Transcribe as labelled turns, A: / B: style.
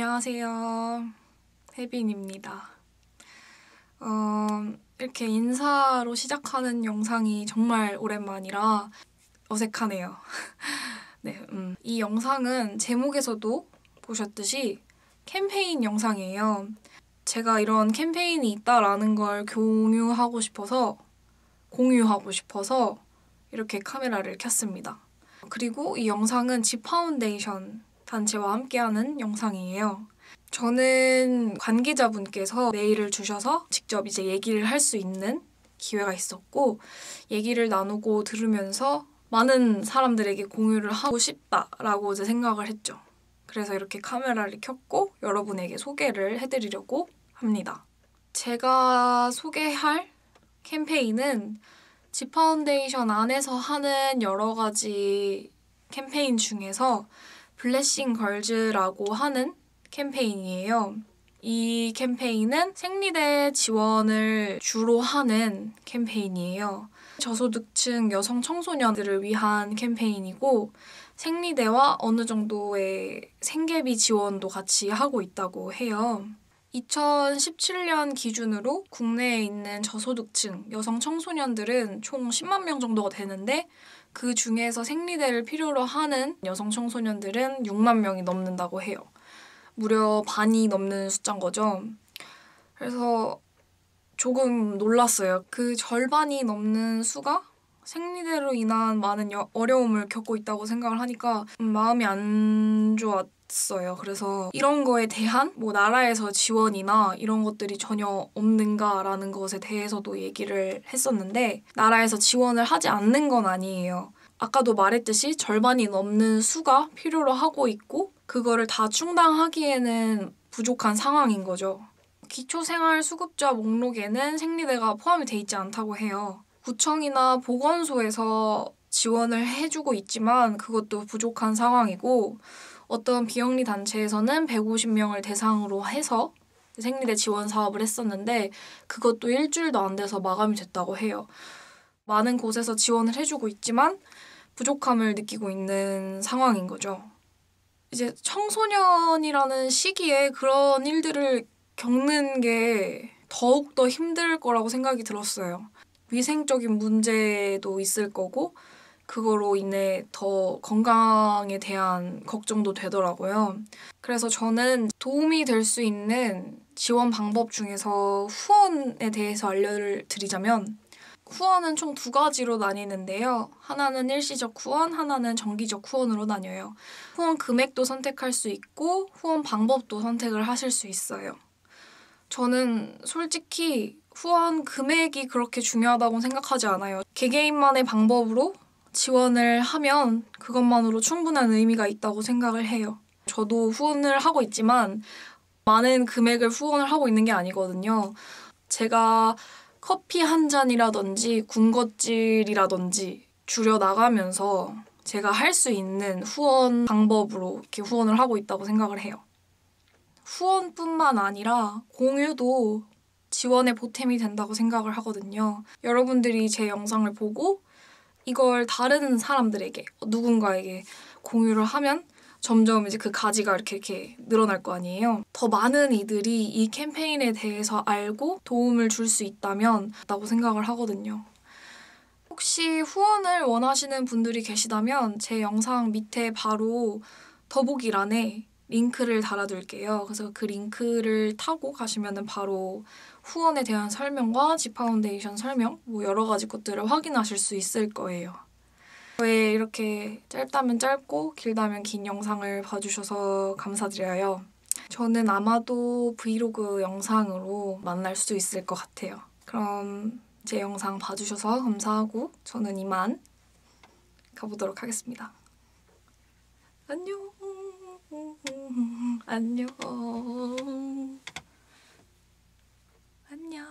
A: 안녕하세요. 혜빈입니다. 어, 이렇게 인사로 시작하는 영상이 정말 오랜만이라 어색하네요. 네, 음. 이 영상은 제목에서도 보셨듯이 캠페인 영상이에요. 제가 이런 캠페인이 있다라는 걸 공유하고 싶어서 공유하고 싶어서 이렇게 카메라를 켰습니다. 그리고 이 영상은 지 파운데이션 단체와 함께하는 영상이에요. 저는 관계자분께서 메일을 주셔서 직접 이제 얘기를 할 수 있는 기회가 있었고 얘기를 나누고 들으면서 많은 사람들에게 공유를 하고 싶다라고 이제 생각을 했죠. 그래서 이렇게 카메라를 켰고 여러분에게 소개를 해드리려고 합니다. 제가 소개할 캠페인은 지파운데이션 안에서 하는 여러 가지 캠페인 중에서 블레싱 걸즈라고 하는 캠페인이에요. 이 캠페인은 생리대 지원을 주로 하는 캠페인이에요. 저소득층 여성 청소년들을 위한 캠페인이고 생리대와 어느 정도의 생계비 지원도 같이 하고 있다고 해요. 2017년 기준으로 국내에 있는 저소득층 여성 청소년들은 총 10만 명 정도가 되는데 그 중에서 생리대를 필요로 하는 여성 청소년들은 6만 명이 넘는다고 해요. 무려 반이 넘는 숫자인 거죠. 그래서 조금 놀랐어요. 그 절반이 넘는 수가 생리대로 인한 많은 여, 어려움을 겪고 있다고 생각을 하니까 마음이 안 좋았 어요. 그래서 이런 거에 대한 뭐 나라에서 지원이나 이런 것들이 전혀 없는가라는 것에 대해서도 얘기를 했었는데 나라에서 지원을 하지 않는 건 아니에요. 아까도 말했듯이 절반이 넘는 수가 필요로 하고 있고 그거를 다 충당하기에는 부족한 상황인 거죠. 기초생활수급자 목록에는 생리대가 포함이 돼 있지 않다고 해요. 구청이나 보건소에서 지원을 해주고 있지만 그것도 부족한 상황이고 어떤 비영리 단체에서는 150명을 대상으로 해서 생리대 지원 사업을 했었는데 그것도 일주일도 안 돼서 마감이 됐다고 해요. 많은 곳에서 지원을 해주고 있지만 부족함을 느끼고 있는 상황인 거죠. 이제 청소년이라는 시기에 그런 일들을 겪는 게 더욱더 힘들 거라고 생각이 들었어요. 위생적인 문제도 있을 거고 그거로 인해 더 건강에 대한 걱정도 되더라고요. 그래서 저는 도움이 될 수 있는 지원 방법 중에서 후원에 대해서 알려드리자면 후원은 총 두 가지로 나뉘는데요. 하나는 일시적 후원, 하나는 정기적 후원으로 나뉘어요. 후원 금액도 선택할 수 있고 후원 방법도 선택을 하실 수 있어요. 저는 솔직히 후원 금액이 그렇게 중요하다고 생각하지 않아요. 개개인만의 방법으로 지원을 하면 그것만으로 충분한 의미가 있다고 생각을 해요. 저도 후원을 하고 있지만 많은 금액을 후원을 하고 있는 게 아니거든요. 제가 커피 한 잔이라든지 군것질이라든지 줄여 나가면서 제가 할 수 있는 후원 방법으로 이렇게 후원을 하고 있다고 생각을 해요. 후원뿐만 아니라 공유도 지원의 보탬이 된다고 생각을 하거든요. 여러분들이 제 영상을 보고 이걸 다른 사람들에게 누군가에게 공유를 하면 점점 이제 그 가지가 이렇게 이렇게 늘어날 거 아니에요. 더 많은 이들이 이 캠페인에 대해서 알고 도움을 줄 수 있다면 라고 생각을 하거든요. 혹시 후원을 원하시는 분들이 계시다면 제 영상 밑에 바로 더보기란에 링크를 달아둘게요. 그래서 그 링크를 타고 가시면 바로 후원에 대한 설명과 지파운데이션 설명, 뭐 여러 가지 것들을 확인하실 수 있을 거예요. 왜 이렇게 짧다면 짧고 길다면 긴 영상을 봐주셔서 감사드려요. 저는 아마도 브이로그 영상으로 만날 수 있을 것 같아요. 그럼 제 영상 봐주셔서 감사하고 저는 이만 가보도록 하겠습니다. 안녕. 안녕. 안녕.